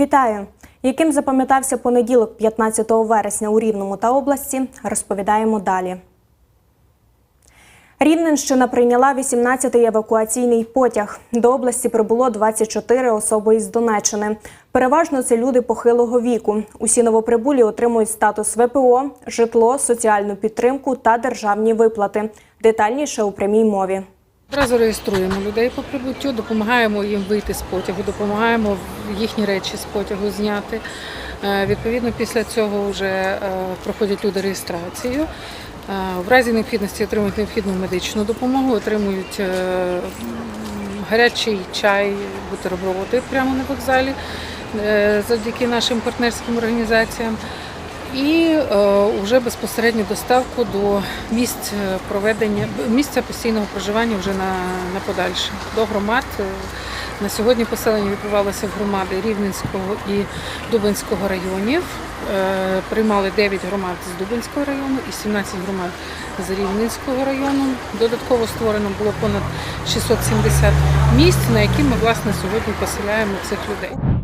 Вітаю! Яким запам'ятався понеділок, 15 вересня у Рівному та області, розповідаємо далі. Рівненщина прийняла 18-й евакуаційний потяг. До області прибуло 24 особи із Донеччини. Переважно це люди похилого віку. Усі новоприбулі отримують статус ВПО, житло, соціальну підтримку та державні виплати. Детальніше у прямій мові. Одразу реєструємо людей по прибуттю, допомагаємо їм вийти з потягу, допомагаємо їхні речі з потягу зняти. Е, Відповідно, після цього вже е, проходять люди реєстрацію. Е, В разі необхідності отримують необхідну медичну допомогу, отримують гарячий чай, бутерброди прямо на вокзалі завдяки нашим партнерським організаціям. І е, вже безпосередньо доставку до місць е, проведення місця постійного проживання вже на, на подальше до громад. Е, На сьогодні поселення відбувалося в громади Рівненського і Дубинського районів. Е, Приймали 9 громад з Дубинського району і 17 громад з Рівненського району. Додатково створено було понад 670 місць, на які ми власне сьогодні поселяємо цих людей.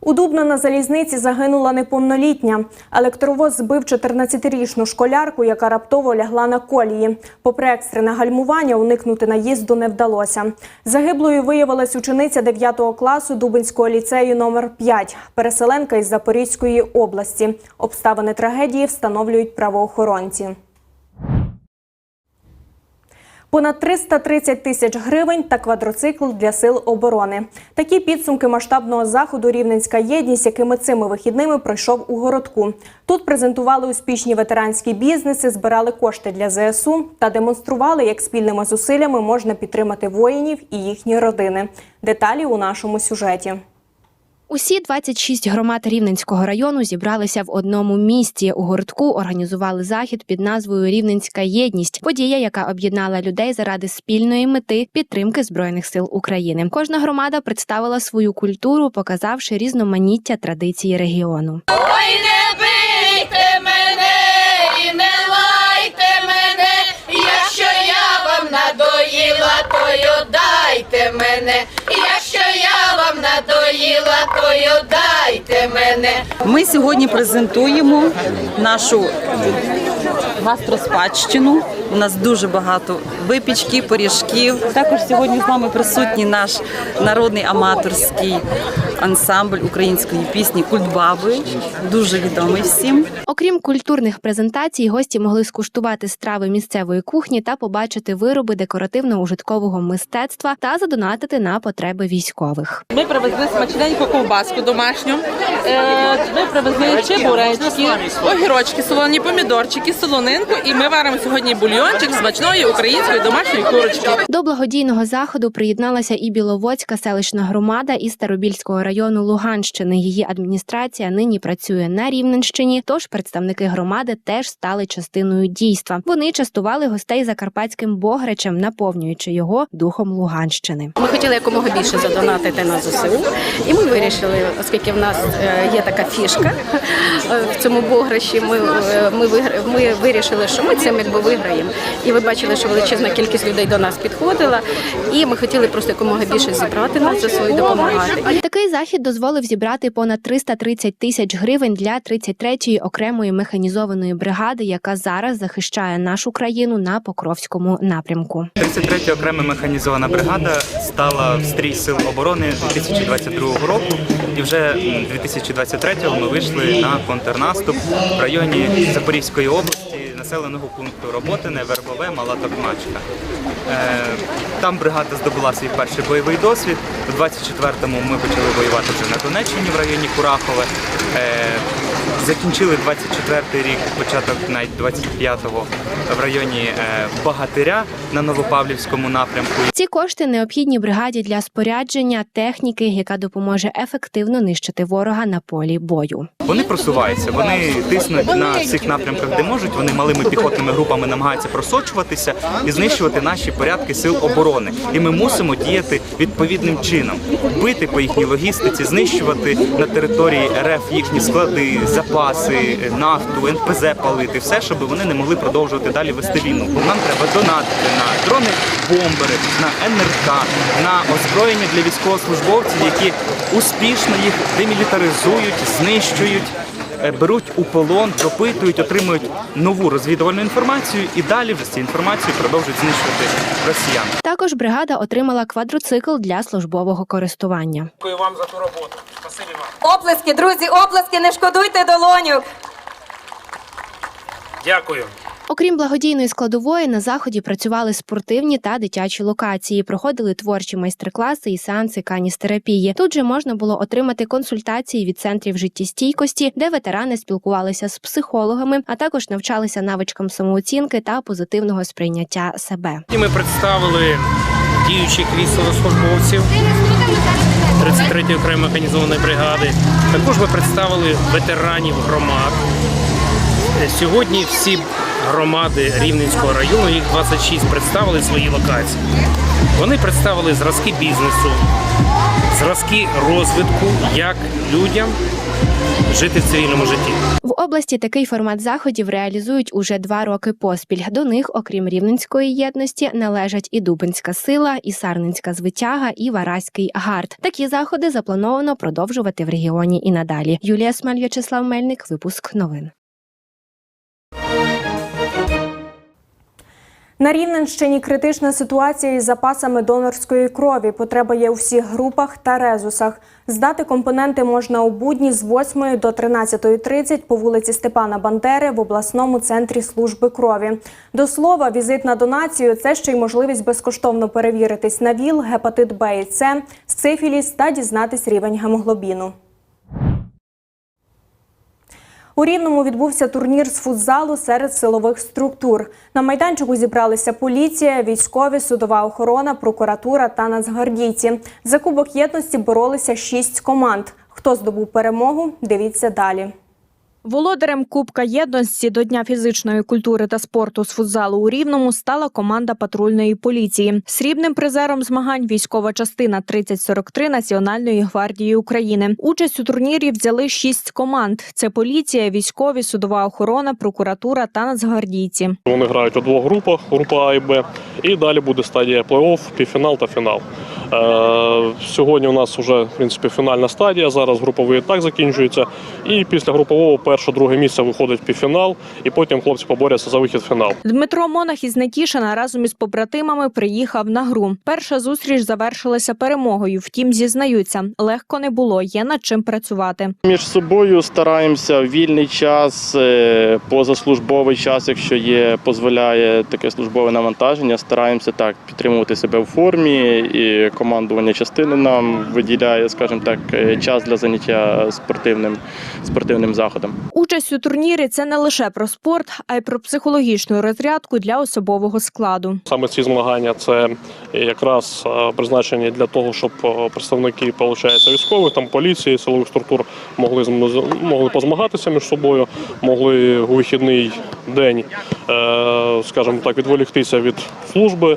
У Дубно на залізниці загинула неповнолітня. Електровоз збив 14-річну школярку, яка раптово лягла на колії. Попри екстрене гальмування, уникнути наїзду не вдалося. Загиблою виявилась учениця 9 класу Дубинського ліцею номер 5 переселенка із Запорізької області. Обставини трагедії встановлюють правоохоронці. Понад 330 тисяч гривень та квадроцикл для сил оборони. Такі підсумки масштабного заходу Рівненська єдність, якими цими вихідними пройшов у городку. Тут презентували успішні ветеранські бізнеси, збирали кошти для ЗСУ та демонстрували, як спільними зусиллями можна підтримати воїнів і їхні родини. Деталі у нашому сюжеті. Усі 26 громад Рівненського району зібралися в одному місті. У гуртку організували захід під назвою Рівненська єдність. Подія, яка об'єднала людей заради спільної мети підтримки збройних сил України. Кожна громада представила свою культуру, показавши різноманіття традиції регіону. Ой, Toyota. Мене. Ми сьогодні презентуємо нашу гастроспадщину. У нас дуже багато випічки, пиріжків. Також сьогодні з нами присутній наш народний аматорський ансамбль української пісні Культбаби, дуже відомий всім. Окрім культурних презентацій, гості могли скуштувати страви місцевої кухні та побачити вироби декоративно-ужиткового мистецтва та задонатити на потреби військових. Ми привезли смачненьку ковбаску домашню. Ми привезли чебуречки, огірочки, солоні помідорчики, солонинку. І ми варимо сьогодні бульйончик смачної української домашньої курочки. До благодійного заходу приєдналася і Біловодська селищна громада із Старобільського району Луганщини. Її адміністрація нині працює на Рівненщині. Тож представники громади теж стали частиною дійства. Вони частували гостей закарпатським бограчем, наповнюючи його духом Луганщини. Ми хотіли якомога більше задонатити на ЗСУ, і ми вирішили, оскільки в нас е, є така фішка е, в цьому бограші. Ми е, ми, вигр... ми вирішили, що ми цим якби виграємо. І ви бачили, що величезна кількість людей до нас підходила, і ми хотіли просто якомога більше зібрати нас за свою допомагати. Такий захід дозволив зібрати понад 330 тисяч гривень для 33-ї окремої механізованої бригади, яка зараз захищає нашу країну на Покровському напрямку. 33-я окрема механізована бригада стала в стрій сил оборони 2022 року і вже 2022 23-го ми вийшли на контрнаступ в районі Запорізької області, населеного пункту Роботине, Вербове, Мала Токмачка. Е, там бригада здобула свій перший бойовий досвід. У 24-му ми почали воювати вже на Донеччині в районі Курахове. Е, Закінчили 24-й рік, початок навіть 25-го в районі е, Багатиря на Новопавлівському напрямку. Ці кошти необхідні бригаді для спорядження техніки, яка допоможе ефективно нищити ворога на полі бою. Вони просуваються, вони тиснуть на всіх напрямках, де можуть. Вони малими піхотними групами намагаються просочуватися і знищувати наші порядки сил оборони. І ми мусимо діяти відповідним чином, бити по їхній логістиці, знищувати на території РФ їхні склади, запаси, нафту, НПЗ палити, все, щоб вони не могли продовжувати далі вести війну. Бо нам треба донатити на дрони бомбери, на НРК, на озброєння для військовослужбовців, які успішно їх демілітаризують, знищують. Е, Беруть у полон, допитують, отримують нову розвідувальну інформацію і далі вже з цією інформацією продовжують знищувати росіян. Також бригада отримала квадроцикл для службового користування. Дякую вам за ту роботу. Спасибі вам. Оплески, друзі, оплески, не шкодуйте долоню. Дякую. Окрім благодійної складової, на заході працювали спортивні та дитячі локації, проходили творчі майстер-класи і сеанси каністерапії. Тут же можна було отримати консультації від центрів життєстійкості, де ветерани спілкувалися з психологами, а також навчалися навичкам самооцінки та позитивного сприйняття себе. Ми представили діючих військовослужбовців 33-ї окремої механізованої бригади. Також ми представили ветеранів громад. Е, Сьогодні всі громади Рівненського району, їх 26, представили свої локації. Вони представили зразки бізнесу, зразки розвитку, як людям жити в цивільному житті. В області такий формат заходів реалізують уже два роки поспіль. До них, окрім рівненської єдності, належать і Дубинська сила, і Сарненська звитяга, і Вараський гард. Такі заходи заплановано продовжувати в регіоні і надалі. Юлія Смаль, В'ячеслав Мельник, випуск новин. На Рівненщині критична ситуація із запасами донорської крові. Потреба є у всіх групах та резусах. Здати компоненти можна у будні з 8 до 13.30 по вулиці Степана Бандери в обласному центрі служби крові. До слова, візит на донацію це ще й можливість безкоштовно перевіритись на ВІЛ, гепатит Б і С, сифіліс та дізнатись рівень гемоглобіну. У Рівному відбувся турнір з футзалу серед силових структур. На майданчику зібралися поліція, військові, судова охорона, прокуратура та нацгвардійці. За кубок єдності боролися шість команд. Хто здобув перемогу? Дивіться далі. Володарем Кубка єдності до Дня фізичної культури та спорту з футзалу у Рівному стала команда патрульної поліції. Срібним призером змагань військова частина 3043 Національної гвардії України. Участь у турнірі взяли шість команд: це поліція, військові, судова охорона, прокуратура та нацгвардійці. Вони грають у двох групах: група А і Б. І далі буде стадія плей-офф, півфінал та фінал. Е, сьогодні у нас вже в принципі фінальна стадія. Зараз груповий так закінчується. І після групового перше-друге місце виходить в півфінал, і потім хлопці поборються за вихід в фінал. Дмитро Монах із Нетішина разом із побратимами приїхав на гру. Перша зустріч завершилася перемогою. Втім, зізнаються, легко не було. Є над чим працювати. Між собою стараємося вільний час, е, позаслужбовий час, якщо є, дозволяє таке службове навантаження. Стараємося так підтримувати себе в формі, і командування частини нам виділяє, скажімо так, е, час для заняття спортивним спортивним заходом. Участь у турнірі це не лише про спорт, а й про психологічну розрядку для особового складу. Саме ці змагання це якраз е, призначені для того, щоб е, представники військових, там поліції, силових структур могли могли позмагатися між собою, могли у вихідний день, е, скажімо так, відволіктися від служби,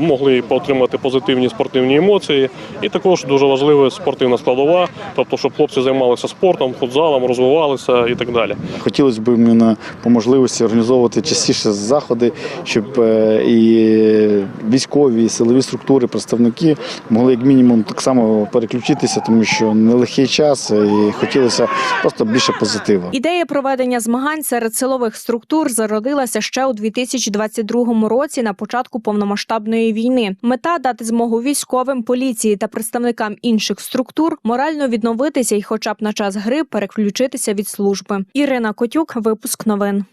могли поотримати позитивні спортивні емоції. І також дуже важлива спортивна складова, тобто, щоб хлопці займалися спортом, футзалом, розвивалися і так далі. Хотілося б іменно по можливості організовувати частіше заходи, щоб е, і військові, і силові структури, представники могли як мінімум так само переключитися, тому що нелегкий час і хотілося просто більше позитиву. Ідея проведення змагань серед силових структур зародилася ще у 2022 році на початку повномасштабної війни. Мета дати змогу військовим, поліції та представникам інших структур морально відновитися і, хоча б на час гри, переключитися від служби. Ірина Котюк, випуск новин.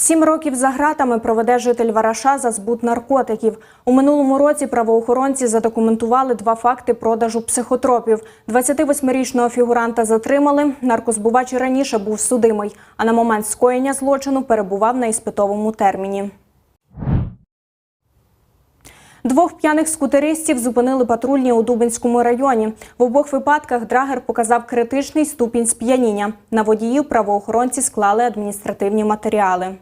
Сім років за гратами проведе житель Вараша за збут наркотиків. У минулому році правоохоронці задокументували два факти продажу психотропів. 28-річного фігуранта затримали. Наркозбувач раніше був судимий, а на момент скоєння злочину перебував на іспитовому терміні. Двох п'яних скутеристів зупинили патрульні у Дубинському районі. В обох випадках драгер показав критичний ступінь сп'яніння. На водіїв правоохоронці склали адміністративні матеріали.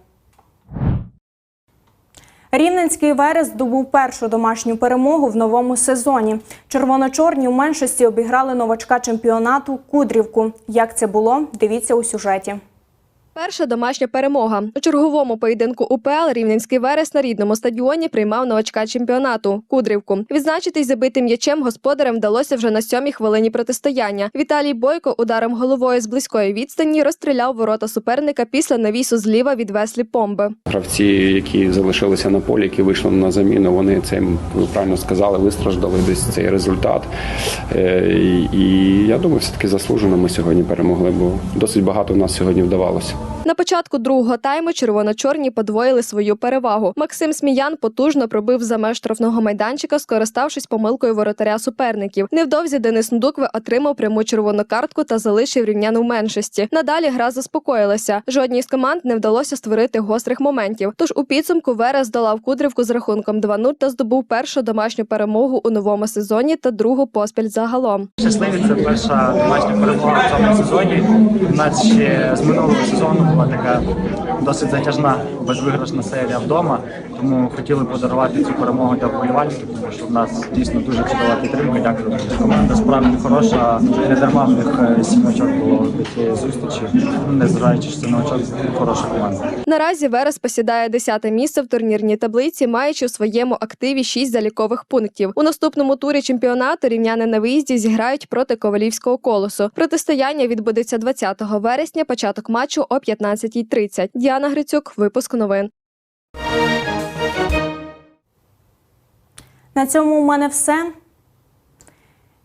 Рівненський Верес здобув першу домашню перемогу в новому сезоні. Червоно-чорні у меншості обіграли новачка чемпіонату Кудрівку. Як це було? Дивіться у сюжеті. Перша домашня перемога. У черговому поєдинку УПЛ Рівненський Верес на рідному стадіоні приймав новачка чемпіонату Кудрівку. Відзначитись забитим м'ячем господарям вдалося вже на сьомій хвилині протистояння. Віталій Бойко ударом головою з близької відстані розстріляв ворота суперника після навісу зліва від веслі помби. Гравці, які залишилися на полі, які вийшли на заміну, вони цим ви правильно сказали, вистраждали десь цей результат. Е, І я думаю, все таки заслужено ми сьогодні перемогли, бо досить багато в нас сьогодні вдавалося. На початку другого тайму червоно-чорні подвоїли свою перевагу. Максим Сміян потужно пробив за меж штрафного майданчика, скориставшись помилкою воротаря суперників. Невдовзі Денис Ндукве отримав пряму червону картку та залишив рівняну в меншості. Надалі гра заспокоїлася. Жодній з команд не вдалося створити гострих моментів. Тож у підсумку Верес здолав Кудрівку з рахунком 2-0 та здобув першу домашню перемогу у новому сезоні та другу поспіль загалом. Щасливі це перша домашня перемога в цьому сезоні. У нас ще з минулого сезону була така досить затяжна безвиграшна серія вдома. Тому хотіли подарувати цю перемогу для вболівальників, тому що в нас дійсно дуже чудова підтримка. Дякую. Команда справді хороша. Не дарма в них е, сім очок було до цієї зустрічі. Незважаючи, що це не очок, хороша команда. Наразі Верес посідає 10 місце в турнірній таблиці, маючи у своєму активі 6 залікових пунктів. У наступному турі чемпіонату рівняни на виїзді зіграють проти Ковалівського колосу. Протистояння відбудеться 20 вересня, початок матчу о 15.30. Діана Грицюк, випуск новин. На цьому у мене все.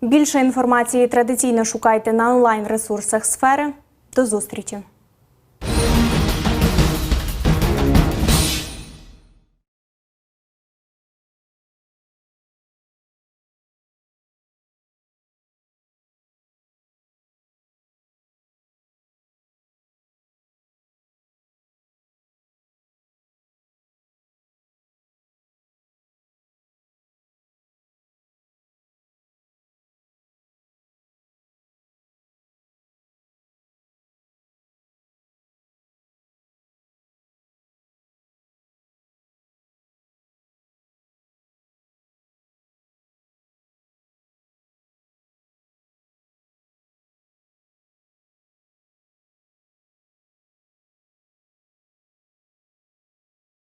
Більше інформації традиційно шукайте на онлайн ресурсах сфери. До зустрічі!